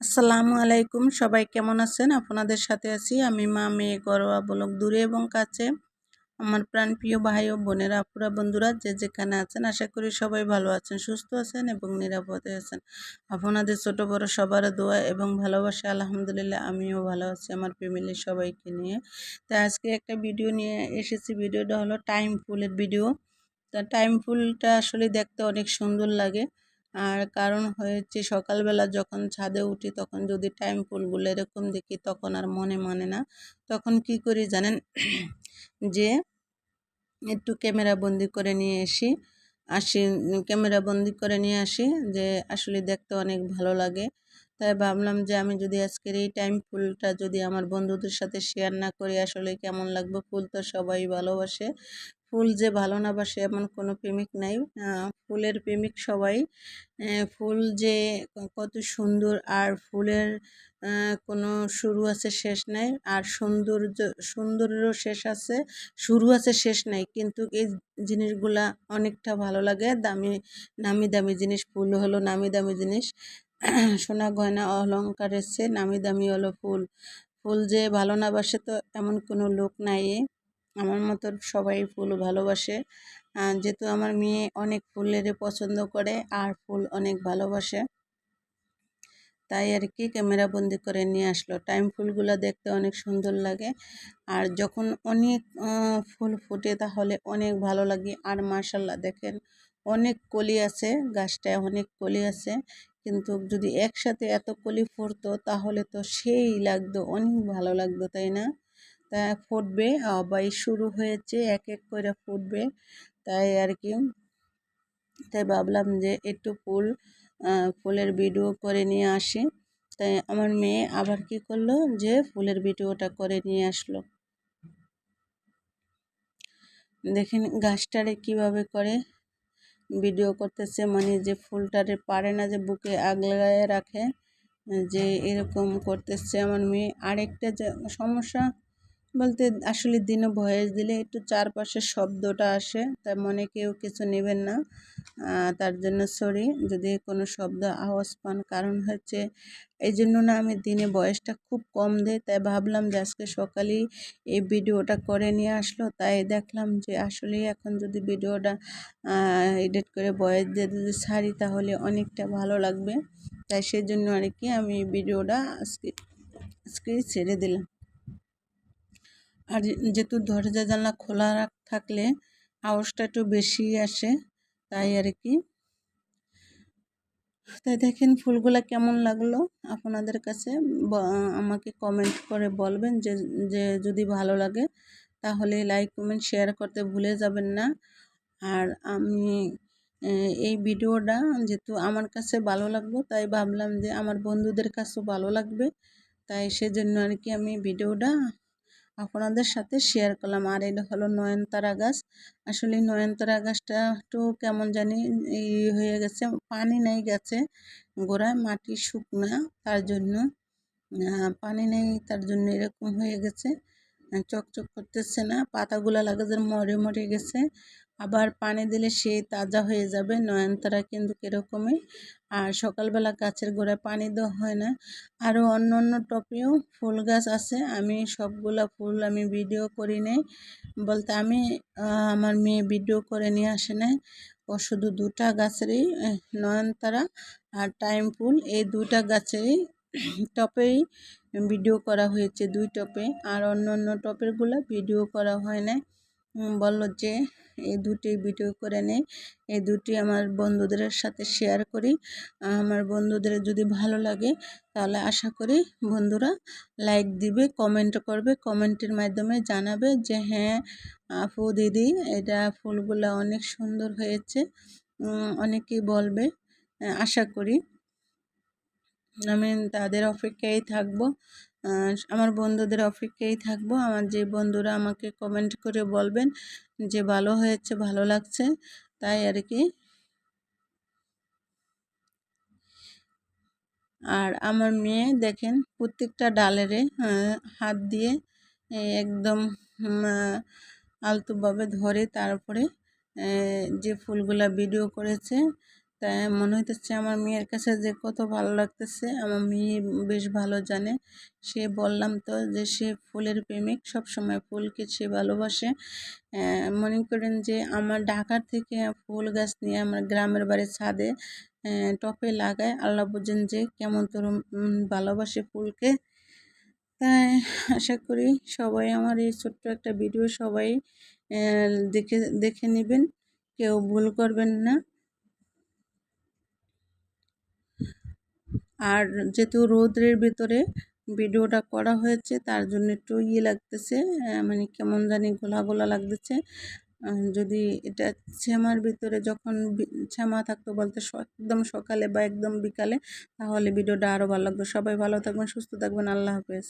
আসসালামু আলাইকুম। সবাই কেমন আছেন? আপনাদের সাথে আছি আমি মা, মেয়ে, ঘরোয়া বলক দূরে এবং কাছে। আমার প্রাণ প্রিয় ভাই ও বোনেরা, আপুরা, বন্ধুরা, যে যেখানে আছেন, আশা করি সবাই ভালো আছেন, সুস্থ আছেন এবং নিরাপদে আছেন। আপনাদের ছোট বড় সবার দোয়া এবং ভালোবাসা, আলহামদুলিল্লাহ, আমিও ভালো আছি, আমার ফ্যামিলির সবাইকে নিয়ে। তো আজকে একটা ভিডিও নিয়ে এসেছি। ভিডিওটা হলো টাইম ফুলের ভিডিও তা টাইম ফুলটা আসলে দেখতে অনেক সুন্দর লাগে। আর কারণ হয়েছে সকালবেলা যখন ছাদে উঠি তখন যদি টাইম ফুলগুলো এরকম দেখি তখন আর মনে মানে না। তখন কি করি জানেন? যে একটু ক্যামেরা বন্দি করে নিয়ে আসি। আসি ক্যামেরা বন্দি করে নিয়ে আসি যে আসলে দেখতে অনেক ভালো লাগে। তাই ভাবলাম যে আমি যদি আজকের এই টাইম ফুলটা যদি আমার বন্ধুদের সাথে শেয়ার না করি আসলে কেমন লাগবে? ফুল তো সবাই ভালোবাসে। ফুল যে ভালো না বাসে এমন কোনো প্রেমিক নাই। ফুলের প্রেমিক সবাই। ফুল যে কত সুন্দর আর ফুলের কোনো শুরু আছে শেষ নাই। আর সৌন্দর্য, সৌন্দর্যেরও শেষ আছে, শুরু আছে শেষ নাই। কিন্তু এই জিনিসগুলা অনেকটা ভালো লাগে। দামি, নামি দামি জিনিস। ফুল হলো নামি দামি জিনিস। সোনা, গয়না অলঙ্কারের চেয়ে নামি দামি হলো ফুল। ফুল যে ভালো না বাসে তো এমন কোনো লোক নাই। আমার মতো সবাই ফুল ভালোবাসে। যেহেতু আমার মেয়ে অনেক ফুলের পছন্দ করে, আর ফুল অনেক ভালোবাসে। তাই আর কি ক্যামেরা বন্দি করে নিয়ে আসলো। টাইম ফুলগুলো দেখতে অনেক সুন্দর লাগে। আর যখন অনেক ফুল ফুটে তাহলে অনেক ভালো লাগে। আর মার্শাল্লাহ দেখেন, অনেক কলি আছে, গাছটায় অনেক কলি আছে। কিন্তু যদি একসাথে এত কলি ফুটতো তাহলে তো সেই লাগতো, অনেক ভালো লাগতো, তাই না? তা ফুটবে, আবার শুরু হয়েছে এক এক করে ফুটবে। তাই আর কি। তাই ভাবলাম যে একটু ফুল ফুলের ভিডিও করে নিয়ে আসি। তাই আমার মেয়ে আবার কি করল যে ফুলের ভিডিওটা করে নিয়ে আসলো। দেখেন গাছটারে কীভাবে করে ভিডিও করতেছে মানে যে ফুলটারে পারে না, যে বুকে আগলায় রাখে, যে এরকম করতেছে আমার মেয়ে। আরেকটা সমস্যা বলতে আসলে দিনে ভয়েস দিলে একটু চারপাশের শব্দটা আসে, তাই মনে কেউ কিছু নেবেন না। তার জন্য সরি যদি কোনো শব্দ, আওয়াজ পান। কারণ হচ্ছে এই জন্য না আমি দিনে বয়সটা খুব কম দেয় তাই ভাবলাম যে আজকে সকালেই এই ভিডিওটা করে নিয়ে আসলো। তাই দেখলাম যে আসলেই এখন যদি ভিডিওটা এডিট করে বয়স দিয়ে যদি ছাড়ি তাহলে অনেকটা ভালো লাগবে। তাই সেই জন্য আর কি আমি ভিডিওটা আজকে আজকে ছেড়ে দিলাম। আর যেহেতু দরজা জানলা খোলা থাকলে আওয়াজটা একটু বেশি আসে, তাই আর কি। তাই দেখেন ফুলগুলা কেমন লাগল আপনাদের কাছে? আমাকে কমেন্ট করে বলবেন যে যে যদি ভালো লাগে, তাহলে লাইক কমেন্ট শেয়ার করতে ভুলে যাবেন না। আর আমি এই ভিডিওটা যেহেতু আমার কাছে ভালো লাগল, তাই ভাবলাম যে আমার বন্ধুদের কাছেও ভালো লাগবে। তাই সেজন্য আর কি আমি ভিডিওটা আপনাদের সাথে শেয়ার করলাম। আর এটা হলো নয়নতারা গাছ। আসলে নয়নতারা গাছটা একটু কেমন জানি ই হয়ে গেছে। পানি নেই গেছে গোড়ায় মাটি শুকনা, তার জন্য পানি নেই, তার জন্য এরকম হয়ে গেছে। চকচক করতেছে না, পাতাগুলো লাগে যে মরে মরে গেছে। আবার পানি দিলে সে তাজা হয়ে যাবে, নয়নতারা কিন্তু কীরকমই। আর সকালবেলা গাছের গোড়ায় পানি দেওয়া হয় না। আরও অন্য অন্য টপেও ফুল গাছ আছে। আমি সবগুলা ফুল আমি ভিডিও করি নাই। বলতে আমি আমার মেয়ে ভিডিও করে নিয়ে আসে নাই। ও শুধু দুটা গাছেরই নয়নতারা আর টাইম ফুল। এই দুটা গাছেরই টপেই ভিডিও করা হয়েছে, দুই টপে। আর অন্য অন্য টপেরগুলো ভিডিও করা হয় না বলল যে, এই দুটি ভিডিও করে নেই, এই দুটি আমার বন্ধুদের সাথে শেয়ার করি। আমার বন্ধুদের যদি ভালো লাগে, তাহলে আশা করি বন্ধুরা লাইক দিবে কমেন্ট করবে। কমেন্টের মাধ্যমে জানাবে যে হ্যাঁ আপু, দিদি, এটা ফুলগুলো অনেক সুন্দর হয়েছে। অনেকেই বলবে, আশা করি। আমি তাদের অপেক্ষায় থাকব। আমার বন্ধুদের অপেক্ষায় থাকব। আমার যে বন্ধুরা আমাকে কমেন্ট করে বলবেন যে ভালো হয়েছে, ভালো লাগছে, তাই আর কি। আর আমার মেয়ে দেখেন প্রত্যেকটা ডালেরে হাত দিয়ে একদম আলতোভাবে ধরে তারপরে যে ফুলগুলা ভিডিও করেছে তাই মনে হইতেছে আমার মেয়ের কাছে যে কত ভালো লাগতেছে। আমার মেয়ে বেশ ভালো জানে। সে বললাম তো যে সে ফুলের প্রেমিক সব সময় ফুলকে সে ভালোবাসে। মনে করেন যে আমার ঢাকার থেকে ফুল গাছ নিয়ে আমার গ্রামের বাড়ির ছাদে টপে লাগায়, আল্লাহ বুঝেন যে কেমন তোর ভালোবাসে ফুলকে। তাই আশা করি সবাই আমার এই ছোট্ট একটা ভিডিও সবাই দেখে দেখে নেবেন। কেউ ভুল করবেন না। আর যেহেতু রৌদ্রের ভিতরে ভিডিওটা করা হয়েছে, তার জন্য একটু ইয়ে লাগতেছে মানে কেমন জানি গোলা গোলা লাগতেছে যদি এটা শ্যামার ভিতরে যখন ছেমা থাকতো বলতে একদম সকালে বা একদম বিকালে, তাহলে ভিডিওটা আরও ভালো লাগবে সবাই ভালো থাকবেন, সুস্থ থাকবেন, আল্লাহ হাফেজ।